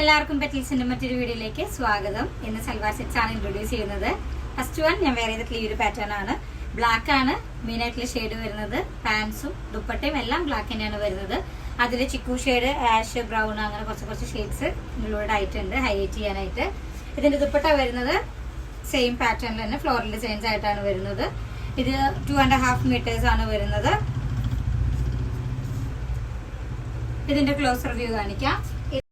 എല്ലാവർക്കും പെറ്റീസിന്റെ മറ്റൊരു വീഡിയോയിലേക്ക് സ്വാഗതം. ഇന്ന് സൽവാർ സെറ്റ്സ് ആണ് ഇൻട്രൊഡ്യൂസ് ചെയ്യുന്നത്. ഫസ്റ്റ് വൺ ഞാൻ വേറെ ചെയ്തിട്ടുള്ള ഈ ഒരു പാറ്റേൺ ആണ്. ബ്ലാക്ക് ആണ് മെയിൻ ആയിട്ടുള്ള ഷെയ്ഡ് വരുന്നത്. പാൻസും ദുപ്പട്ടയും എല്ലാം ബ്ലാക്ക് തന്നെയാണ് വരുന്നത്. അതിൽ ചിക്കു ഷെയ്ഡ് ആഷ് ബ്രൗൺ അങ്ങനെ കുറച്ച് കുറച്ച് ഷെയ്ഡ്സ് ഇൻക്ലൂഡ് ആയിട്ടുണ്ട് ഹൈലൈറ്റ് ചെയ്യാനായിട്ട്. ഇതിന്റെ ദുപ്പട്ട വരുന്നത് സെയിം പാറ്റേണിൽ തന്നെ ഫ്ലോറൽ ഡിസൈൻസ് ആയിട്ടാണ് വരുന്നത്. ഇത് ടു ആൻഡ് ഹാഫ് മീറ്റേഴ്സ് ആണ് വരുന്നത്. ഇതിന്റെ ക്ലോസർ വ്യൂ കാണിക്കാം.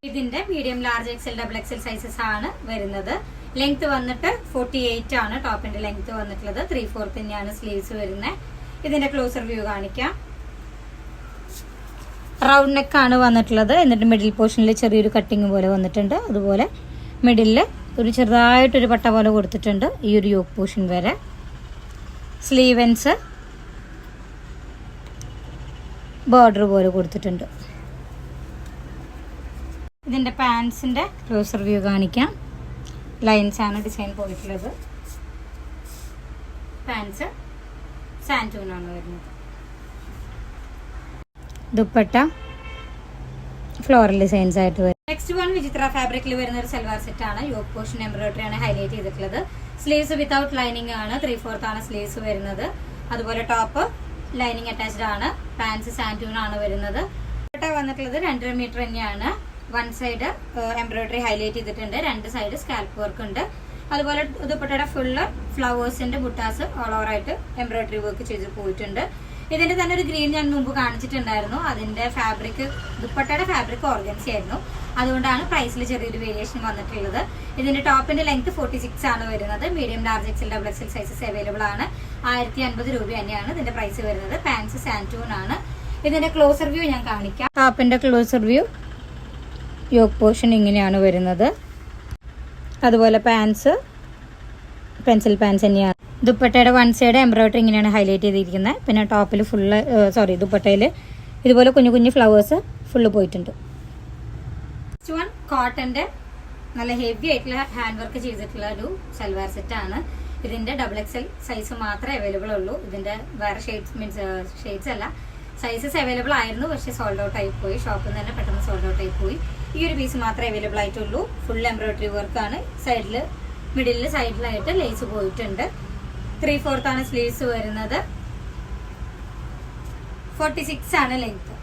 ഇതിന്റെ medium large XL double XL sizes ആണ് വരുന്നത്. ലെങ്ത് വന്നിട്ട് ഫോർട്ടി എയ്റ്റ് ആണ് ടോപ്പിന്റെ ലെങ്ത് വന്നിട്ടുള്ളത് ത്രീ ഫോർത്ത് തന്നെയാണ് സ്ലീവ്സ് വരുന്നത് ഇതിന്റെ ക്ലോസർ വ്യൂ കാണിക്കാം. റൗണ്ട് നെക്ക് ആണ് വന്നിട്ടുള്ളത്. എന്നിട്ട് മിഡിൽ പോർഷനിൽ ചെറിയൊരു കട്ടിങ് പോലെ വന്നിട്ടുണ്ട്. അതുപോലെ മിഡിലിൽ ഒരു ചെറുതായിട്ടൊരു പട്ട പോലെ കൊടുത്തിട്ടുണ്ട് ഈ ഒരു യോക്ക് പോർഷൻ വരെ. സ്ലീവൻസ് ബോർഡർ പോലെ കൊടുത്തിട്ടുണ്ട്. ഇതിന്റെ പാൻസിന്റെ ക്ലോസർ വ്യൂ കാണിക്കാം. ലൈൻസാണ് ഡിസൈൻ പോയിട്ടുള്ളത്. പാൻസ് സാന്റൂണാണ് വരുന്നത്. ദുപ്പട്ട ഫ്ലോറൽ ഡിസൈൻസ് ആയിട്ട് വരും. നെക്സ്റ്റ് വൺ വിചിത്ര ഫാബ്രിക്കിൽ വരുന്ന ഒരു സെൽവാർ സെറ്റ് ആണ്. യോക്ക് പോർഷൻ എംബ്രോയിഡറി ആണ് ഹൈലൈറ്റ് ചെയ്തിട്ടുള്ളത്. സ്ലീവ്സ് വിത്തൗട്ട് ലൈനിങ് ആണ്. ത്രീ ഫോർത്ത് ആണ് സ്ലീവ്സ് വരുന്നത്. അതുപോലെ ടോപ്പ് ലൈനിങ് അറ്റാച്ച്ഡ് ആണ്. പാൻസ് സാന്റൂൺ ആണ് വരുന്നത് വന്നിട്ടുള്ളത് രണ്ടര മീറ്റർ തന്നെയാണ്. വൺ സൈഡ് എംബ്രോയിഡറി ഹൈലൈറ്റ് ചെയ്തിട്ടുണ്ട്. രണ്ട് സൈഡ് സ്കാൽപ്പ് വർക്ക് ഉണ്ട്. അതുപോലെ ദുപ്പട്ടയുടെ ഫുള്ള് ഫ്ലവേഴ്സിന്റെ ബുട്ടാസ് ഓൾ ഓവർ ആയിട്ട് എംബ്രോയിഡറി വർക്ക് ചെയ്ത് പോയിട്ടുണ്ട്. ഇതിന്റെ തന്നെ ഒരു ഗ്രീൻ ഞാൻ മുമ്പ് കാണിച്ചിട്ടുണ്ടായിരുന്നു. അതിന്റെ ഫാബ്രിക് ദുപ്പട്ടയുടെ ഫാബ്രിക് ഓർഗൻസി ആയിരുന്നു. അതുകൊണ്ടാണ് പ്രൈസിൽ ചെറിയൊരു വേരിയേഷൻ വന്നിട്ടുള്ളത്. ഇതിന്റെ ടോപ്പിന്റെ ലെങ്ത് ഫോർട്ടി സിക്സ് ആണ് വരുന്നത്. Medium large XL double XL sizes available ആണ്. ആയിരത്തി അൻപത് രൂപ തന്നെയാണ് ഇതിന്റെ പ്രൈസ് വരുന്നത്. പാൻസ് സാന്റൂൺ ആണ്. ഇതിന്റെ ക്ലോസർ വ്യൂ ഞാൻ കാണിക്കാം. ടോപ്പിന്റെ ക്ലോസർ വ്യൂ യോക്ക് പോർഷൻ ഇങ്ങനെയാണ് വരുന്നത്. അതുപോലെ പാൻസ് പെൻസിൽ പാൻസ് തന്നെയാണ്. ദുപ്പട്ടയുടെ വൺ സൈഡ് എംബ്രോയിഡറി ഇങ്ങനെയാണ് ഹൈലൈറ്റ് ചെയ്തിരിക്കുന്നത്. പിന്നെ ടോപ്പിൽ ഫുള്ള് സോറി ദുപ്പട്ടയിൽ ഇതുപോലെ കുഞ്ഞു കുഞ്ഞു ഫ്ലവേഴ്സ് ഫുള്ള് പോയിട്ടുണ്ട്. നെക്സ്റ്റ് വൺ കോട്ടന്റെ നല്ല ഹെവി ആയിട്ടുള്ള ഹാൻഡ് വർക്ക് ചെയ്തിട്ടുള്ള ഒരു സൽവാർ സെറ്റാണ് ഇതിന്റെ ഡബിൾ ഡബിൾ എക്സൽ സൈസ് മാത്രമേ അവൈലബിൾ ഉള്ളൂ. ഇതിന്റെ വേറെ ഷെയ്ഡ്സ് മീൻസ് ഷെയ്ഡ്സ് അല്ല. സൈസസ് അവൈലബിൾ ആയിരുന്നു. പക്ഷേ സോൾഡ് ഔട്ട് ആയി പോയി. ഷോപ്പിൽ നിന്ന് തന്നെ പെട്ടെന്ന് സോൾഡ് ഔട്ട് ആയി പോയി. ഈ ഒരു പീസ് മാത്രമേ അവൈലബിൾ ആയിട്ടുള്ളൂ. ഫുൾ എംബ്രോയിഡറി വർക്കാണ് സൈഡിൽ മിഡിലിൽ സൈഡിലായിട്ട് ലേസ് പോയിട്ടുണ്ട്. ത്രീ ആണ് സ്ലീവ്സ് വരുന്നത്. ഫോർട്ടി സിക്സ് ആണ് ലെങ്ത്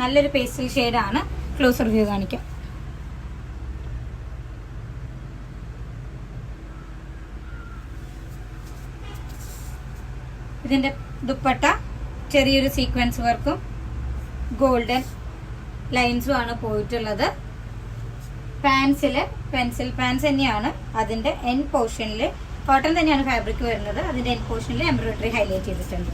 നല്ലൊരു പേസ്റ്റൽ ഷെയ്ഡാണ് ക്ലോസർ വ്യൂ കാണിക്കാം. ഇതിന്റെ ദുപ്പട്ട. ചെറിയൊരു സീക്വൻസ് വർക്കും ഗോൾഡൻ ലൈൻസും ആണ് പോയിട്ടുള്ളത്. പാൻസിൽ പെൻസിൽ പാൻസ് തന്നെയാണ് അതിന്റെ എൻ പോർഷനിൽ കോട്ടൺ തന്നെയാണ് ഫാബ്രിക് വരുന്നത്. അതിന്റെ എൻ പോർഷനിൽ എംബ്രോയിഡറി ഹൈലൈറ്റ് ചെയ്തിട്ടുണ്ട്.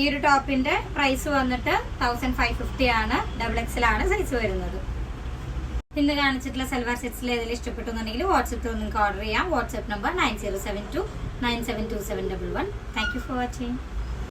ഈ ഒരു ടോപ്പിന്റെ പ്രൈസ് വന്നിട്ട് തൗസൻഡ് ഫൈവ് ഫിഫ്റ്റി ആണ്. ഡബിൾ എക്സിലാണ് സൈസ് വരുന്നത്. ഇന്ന് കാണിച്ചിട്ടുള്ള സൽവാർ സെറ്റ്സിൽ ഏതെങ്കിലും ഇഷ്ടപ്പെട്ടുന്നുണ്ടെങ്കിൽ വാട്സപ്പിൽ നിങ്ങൾക്ക് ഓർഡർ ചെയ്യാം. WhatsApp number nine zero seven two nine seven two seven double one thank you for watching